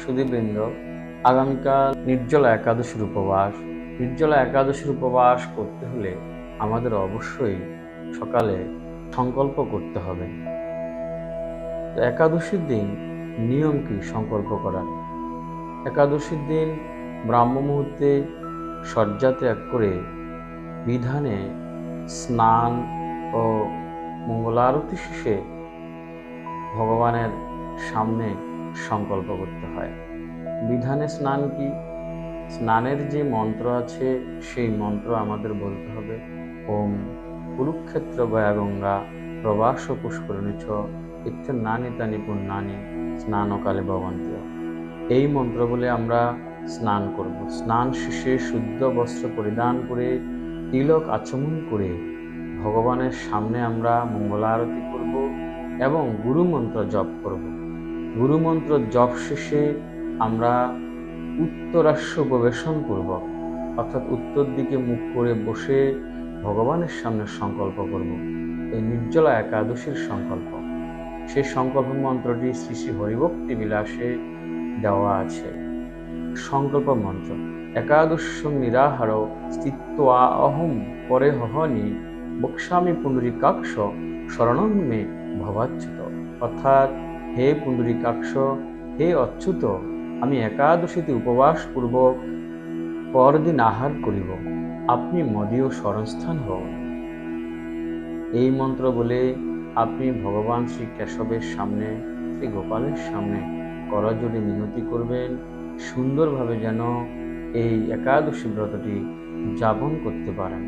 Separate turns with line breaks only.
সুদীবৃন্দ আগামীকাল নির্জলা একাদশীর উপবাস। নির্জলা একাদশীর উপবাস করতে হলে আমাদের অবশ্যই সকালে সংকল্প করতে হবে। তো একাদশীর দিন নিয়ম কি সংকল্প করার? একাদশীর দিন ব্রাহ্ম মুহূর্তে শয্যা ত্যাগ করে বিধানে স্নান ও মঙ্গলারতি শেষে ভগবানের সামনে সংকল্প করতে হয়। বিধানে স্নান কি? স্নানের যে মন্ত্র আছে, সেই মন্ত্র আমাদের বলতে হবে, ওম কুরুক্ষেত্র গয়া গঙ্গা প্রবাস পুষ্করণী ছ ইত্যানি তানি পুণ্যানি, স্নানকালে ভবন্ত এই মন্ত্র বলে আমরা স্নান করব। স্নান শেষে শুদ্ধ বস্ত্র পরিধান করে, তিলক আচমন করে ভগবানের সামনে আমরা মঙ্গলারতি করব এবং গুরু মন্ত্র জপ করব। গুরু মন্ত্র জপ শেষে আমরা উত্তরাস্য প্রবেশন করব, অর্থাৎ উত্তর দিকে মুখ করে বসে ভগবানের সামনে সংকল্প করব, এই নির্জলা একাদশীর সংকল্প। সেই সংকল্প মন্ত্রটি শ্রী শ্রী হরিভক্তি বিলাসে দেওয়া আছে। সংকল্প মন্ত্র, একাদশ নিরাহার স্থিত্বা অহম পরে হহনি বক্সামি পুণ্ডরীকাক্ষ শরণং মে ভবাচ্যুত। অর্থাৎ হে পুণ্ডরীকাক্ষ হে অচ্যুত, আমি একাদশীতে উপবাস পূর্বক পরদিন আহার করিব। আপনি মদীয় স্মরণস্থান হও। এই মন্ত্র বলে আপনি ভগবান শ্রী কেশবের সামনে, শ্রী গোপালের সামনে করজোড়ে মিনতি করবেন, সুন্দরভাবে যেন এই একাদশী ব্রতটি যাপন করতে পারেন।